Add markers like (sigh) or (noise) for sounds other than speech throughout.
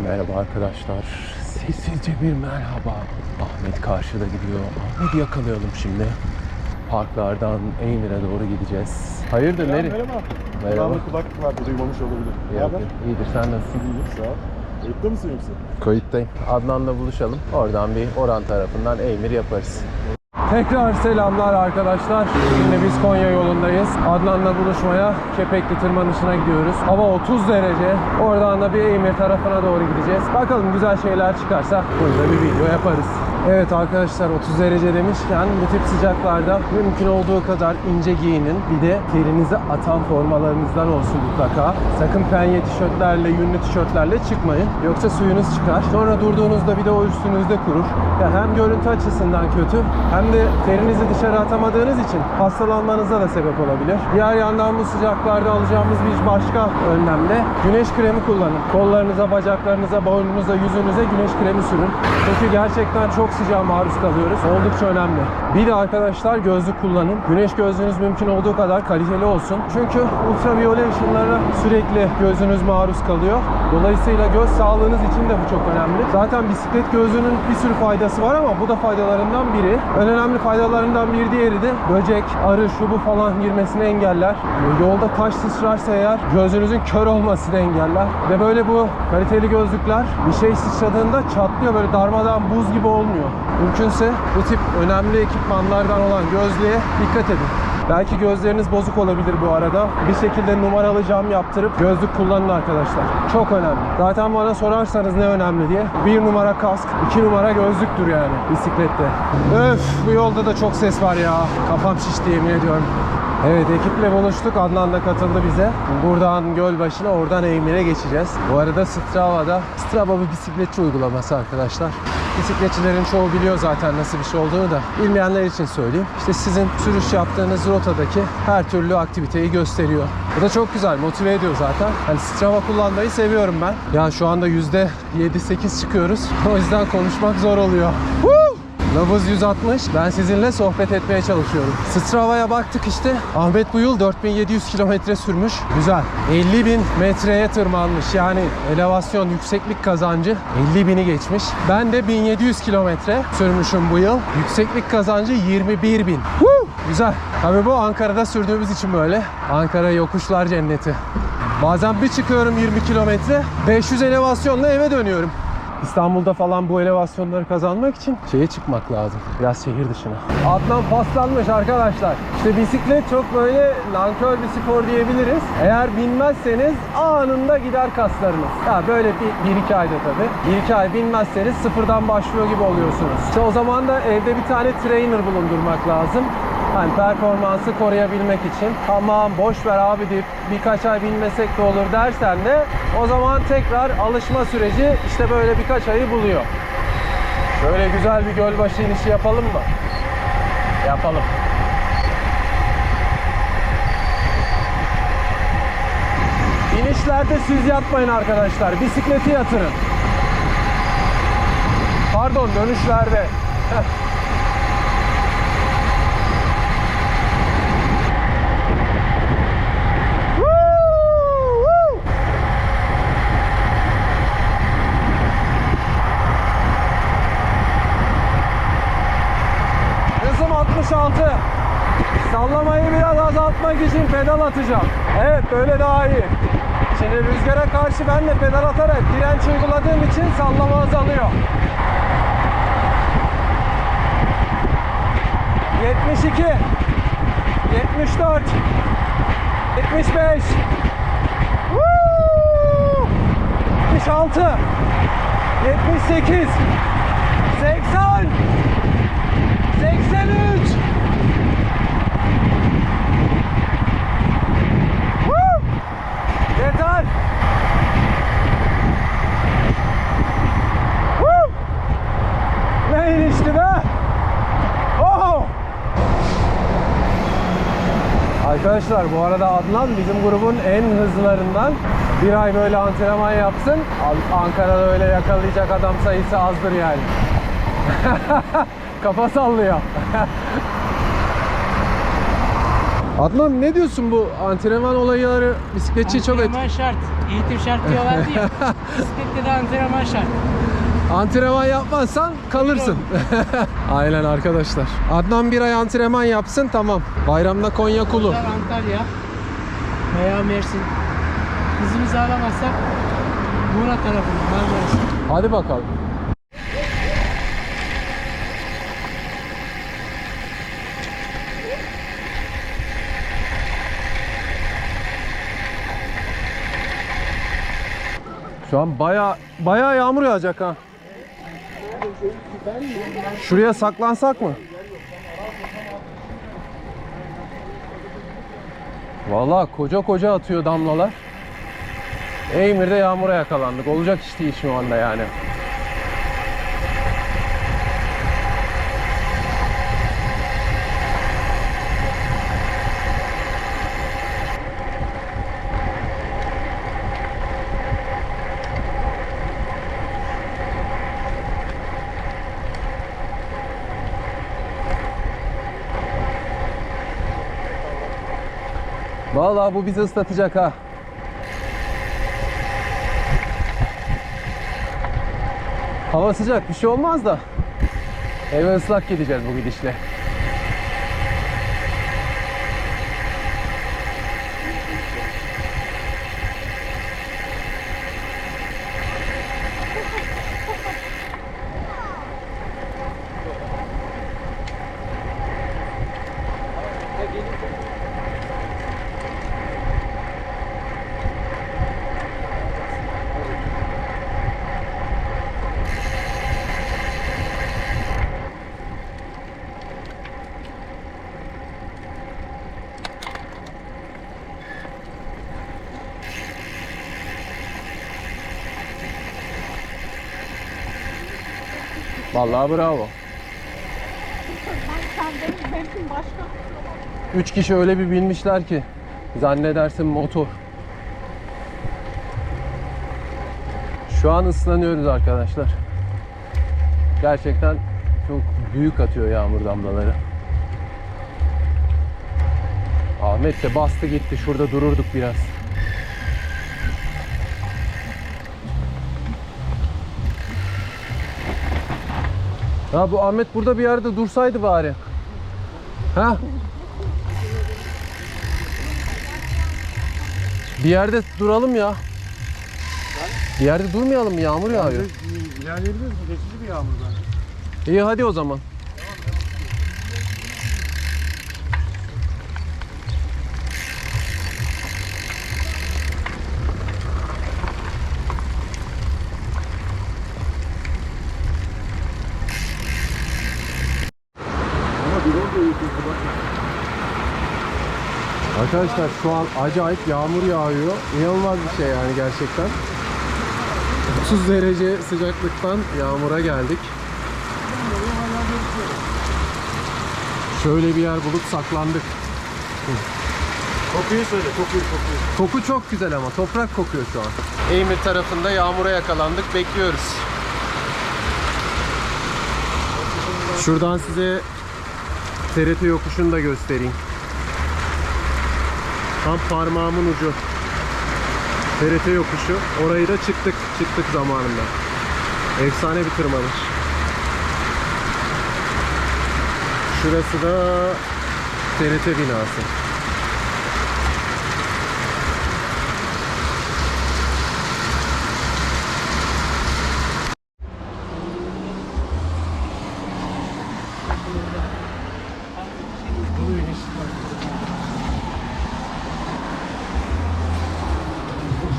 Merhaba arkadaşlar. Sessizce bir merhaba. Ahmet karşıda gidiyor. Ahmet'i yakalayalım şimdi. Parklardan Eymir'e doğru gideceğiz. Hayırdır nereye? merhaba. Merhaba. Kulağımda kulaklık vardı duymamış olabilir. Ne haber? iyidir sen nasılsın? İyiyim sağ ol. Kayıtta mısın yoksa? Kayıttayım. Adnan'la buluşalım. Oradan bir Oran tarafından Eymir yaparız. Tekrar selamlar arkadaşlar. Şimdi biz Konya yolundayız. Adnan'la buluşmaya Kepekli tırmanışına gidiyoruz. Hava 30 derece. Oradan da bir Eymir tarafına doğru gideceğiz. Bakalım güzel şeyler çıkarsa burada bir video yaparız. Evet arkadaşlar 30 derece demişken bu tip sıcaklarda mümkün olduğu kadar ince giyinin. Bir de terinizi atan formalarınızdan olsun mutlaka. Sakın penye tişörtlerle, yünlü tişörtlerle çıkmayın. Yoksa suyunuz çıkar. Sonra durduğunuzda bir de o üstünüzde kurur. Ya hem görüntü açısından kötü hem de terinizi dışarı atamadığınız için hastalanmanıza da sebep olabilir. Diğer yandan bu sıcaklarda alacağımız bir başka önlem de güneş kremi kullanın. Kollarınıza, bacaklarınıza, boynunuza, yüzünüze güneş kremi sürün. Çünkü gerçekten çok sıcağa maruz kalıyoruz. Oldukça önemli. Bir de arkadaşlar gözlük kullanın. Güneş gözlüğünüz mümkün olduğu kadar kaliteli olsun. Çünkü ultraviyole ışınlara sürekli gözünüz maruz kalıyor. Dolayısıyla göz sağlığınız için de bu çok önemli. Zaten bisiklet gözlüğünün bir sürü faydası var ama bu da faydalarından biri. En önemli faydalarından bir diğeri de böcek, arı, şu bu falan girmesini engeller. Yolda taş sıçrarsa eğer gözünüzün kör olmasını engeller. Ve böyle bu kaliteli gözlükler bir şey sıçradığında çatlıyor böyle darmadan buz gibi olmuyor. Mümkünse bu tip önemli ekipmanlardan olan gözlüğe dikkat edin. Belki gözleriniz bozuk olabilir bu arada. Bir şekilde numaralı cam yaptırıp gözlük kullanın arkadaşlar. Çok önemli. Zaten bana sorarsanız ne önemli diye. Bir numara kask, iki numara gözlüktür yani bisiklette. Öf bu yolda da çok ses var ya. Kafam şişti yemin ediyorum. Evet ekiple buluştuk. Adnan da katıldı bize. Buradan Gölbaşı'na oradan Eymir'e geçeceğiz. Bu arada Strava'da Strava bir bisikletçi uygulaması arkadaşlar. Bisikletçilerin çoğu biliyor zaten nasıl bir şey olduğunu da. Bilmeyenler için söyleyeyim. İşte sizin sürüş yaptığınız rotadaki her türlü aktiviteyi gösteriyor. Bu da çok güzel. Motive ediyor zaten. Hani Strava kullanmayı seviyorum ben. Ya şu anda %7-8 çıkıyoruz. O yüzden konuşmak zor oluyor. Woo! Nabız 160. Ben sizinle sohbet etmeye çalışıyorum. Strava'ya baktık işte. Ahmet bu yıl 4700 kilometre sürmüş. Güzel. 50 bin metreye tırmanmış. Yani elevasyon, yükseklik kazancı 50 bini geçmiş. Ben de 1700 kilometre sürmüşüm bu yıl. Yükseklik kazancı 21 bin. Woo! Güzel. Tabii bu Ankara'da sürdüğümüz için böyle. Ankara yokuşlar cenneti. Bazen bir çıkıyorum 20 kilometre. 500 elevasyonla eve dönüyorum. İstanbul'da falan bu elevasyonları kazanmak için şeye çıkmak lazım. Biraz şehir dışına. Adnan paslanmış arkadaşlar. İşte bisiklet çok böyle nankör bir spor diyebiliriz. Eğer binmezseniz anında gider kaslarınız. Ya böyle bir, bir iki ayda tabii. Bir iki ay binmezseniz sıfırdan başlıyor gibi oluyorsunuz. İşte o zaman da evde bir tane trainer bulundurmak lazım. Hani performansı koruyabilmek için tamam boş ver abi deyip birkaç ay bilmesek de olur dersen de o zaman tekrar alışma süreci işte böyle birkaç ayı buluyor. Böyle güzel bir gölbaşı inişi yapalım mı? Yapalım. İnişlerde siz yatmayın arkadaşlar. Bisikleti yatırın. Pardon dönüşlerde. Heh. Woo! Woo! Hızım 66. Sallamayı biraz azaltmak için pedal atacağım. Evet böyle daha iyi. Şimdi rüzgara karşı ben de pedal atarak direnç uyguladığım için sallama azalıyor. 72 74 75 Woo! 76 78 Arkadaşlar bu arada Adnan bizim grubun en hızlılarından. Bir ay böyle antrenman yapsın. An- Ankara'da öyle yakalayacak adam sayısı azdır yani. (laughs) Kafa sallıyor. (laughs) Adnan ne diyorsun bu antrenman olayları bisikletçi çok et. Antrenman şart. Eğitim şart diyorlardı ya. (laughs) Bisiklette de antrenman şart. Antrenman yapmazsan kalırsın. (laughs) Aynen arkadaşlar. Adnan bir ay antrenman yapsın tamam. Bayramda Konya Kulu. Antalya veya Mersin. Hızımızı alamazsak Muğla tarafında Marmaris. Hadi bakalım. Şu an baya baya yağmur yağacak ha. Şuraya saklansak mı? Vallahi koca koca atıyor damlalar. Eymir'de yağmura yakalandık. Olacak iş değil şu anda yani. Vallahi bu bizi ıslatacak ha. Hava sıcak bir şey olmaz da. Eve ıslak gideceğiz bu gidişle. Vallahi bravo. Üç kişi öyle bir binmişler ki zannedersin motor. Şu an ıslanıyoruz arkadaşlar. Gerçekten çok büyük atıyor yağmur damlaları. Ahmet de bastı gitti. Şurada dururduk biraz. Ya bu Ahmet burada bir yerde dursaydı bari. Ha? Bir yerde duralım ya. Bir yerde durmayalım mı? Yağmur yağıyor. İlerleyebiliriz mi? Geçici bir yağmur bence. İyi hadi o zaman. Arkadaşlar şu an acayip yağmur yağıyor. İnanılmaz bir şey yani gerçekten. 30 derece sıcaklıktan yağmura geldik. Şöyle bir yer bulup saklandık. Kokuyu söyle, kokuyu, kokuyu. Koku çok güzel ama toprak kokuyor şu an. Eymir tarafında yağmura yakalandık. Bekliyoruz. Şuradan size TRT yokuşunu da göstereyim. Tam parmağımın ucu. TRT yokuşu. Orayı da çıktık. Çıktık zamanında. Efsane bir tırmanış. Şurası da TRT binası.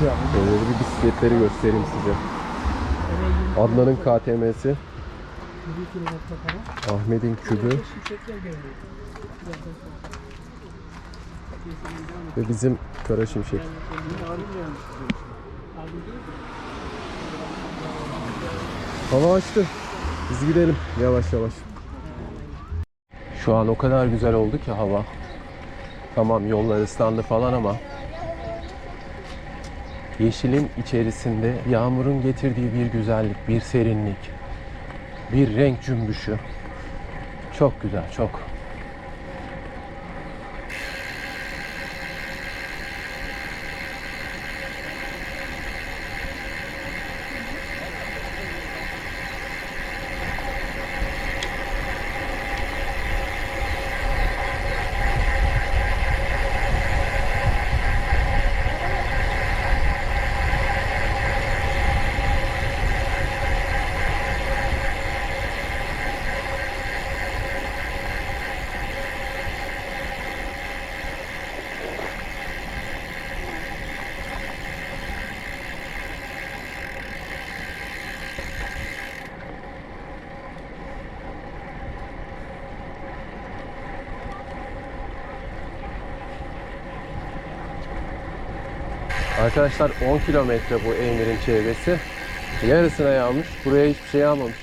Şöyle bir bisikletleri göstereyim size. Adnan'ın KTM'si. Ahmet'in kübü. Ve bizim Kara Şimşek. Hava açtı. Biz gidelim yavaş yavaş. Şu an o kadar güzel oldu ki hava. Tamam yollar ıslandı falan ama yeşilin içerisinde yağmurun getirdiği bir güzellik, bir serinlik, bir renk cümbüşü. Çok güzel, çok. Arkadaşlar 10 kilometre bu Eymir'in çevresi. Yarısına yağmış. Buraya hiçbir şey yağmamış.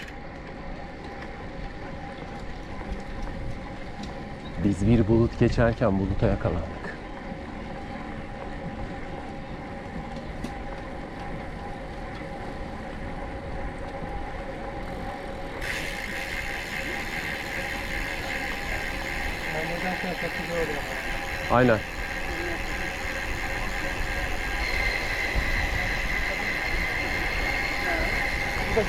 Biz bir bulut geçerken buluta yakalandık. Aynen. Ee,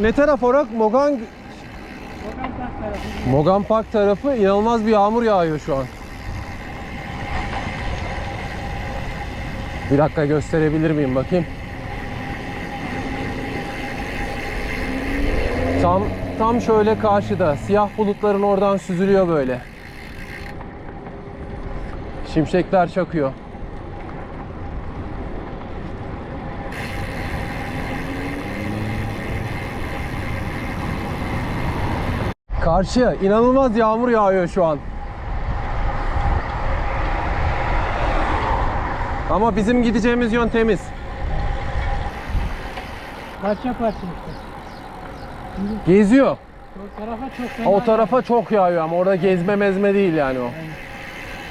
ne taraf orak? Mogan Mogan Park tarafı inanılmaz bir yağmur yağıyor şu an. Bir dakika gösterebilir miyim bakayım? Tam tam şöyle karşıda siyah bulutların oradan süzülüyor böyle. Şimşekler çakıyor. Karşıya inanılmaz yağmur yağıyor şu an. Ama bizim gideceğimiz yön temiz. Kaç yaparsın işte. Geziyor. O tarafa çok Ha, fena. O tarafa çok yağıyor ama orada gezme mezme değil yani o.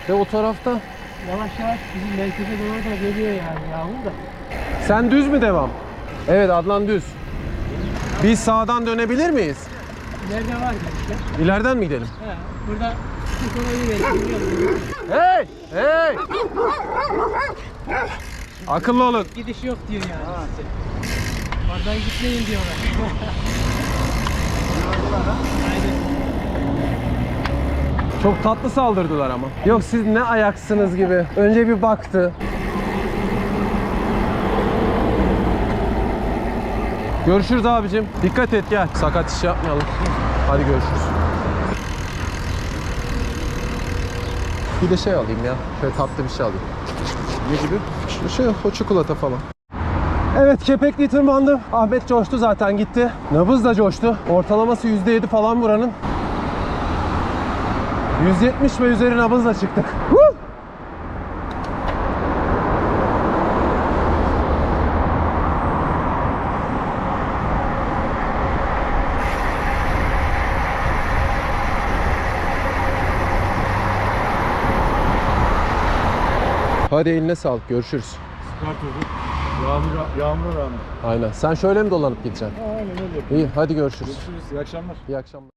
Ve o tarafta Yavaş yavaş bizim merkeze doğru da geliyor yani yağmur da. sen düz mü devam? Evet Adnan düz. Biz sağdan dönebilir miyiz? Nerede var işte. İleriden mi gidelim? He, burada. Hey! Hey! Akıllı olun. Gidiş yok diyor yani. Oradan gitmeyin diyorlar. (laughs) Çok tatlı saldırdılar ama. Yok siz ne ayaksınız gibi. Önce bir baktı. Görüşürüz abicim. Dikkat et gel. Sakat iş yapmayalım. Hadi görüşürüz. Bir de şey alayım ya. Şöyle tatlı bir şey alayım. Ne gibi? Şey o çikolata falan. Evet Kepekli tırmandım. Ahmet coştu zaten gitti. Nabız da coştu. Ortalaması %7 falan buranın. 170 ve üzeri nabızla çıktık. Hadi eline sağlık. Görüşürüz. Start oldu. Yağmur, yağmura rağmen. Aynen. Sen şöyle mi dolanıp gideceksin? Aynen öyle. İyi. Hadi görüşürüz. Görüşürüz. İyi akşamlar. İyi akşamlar.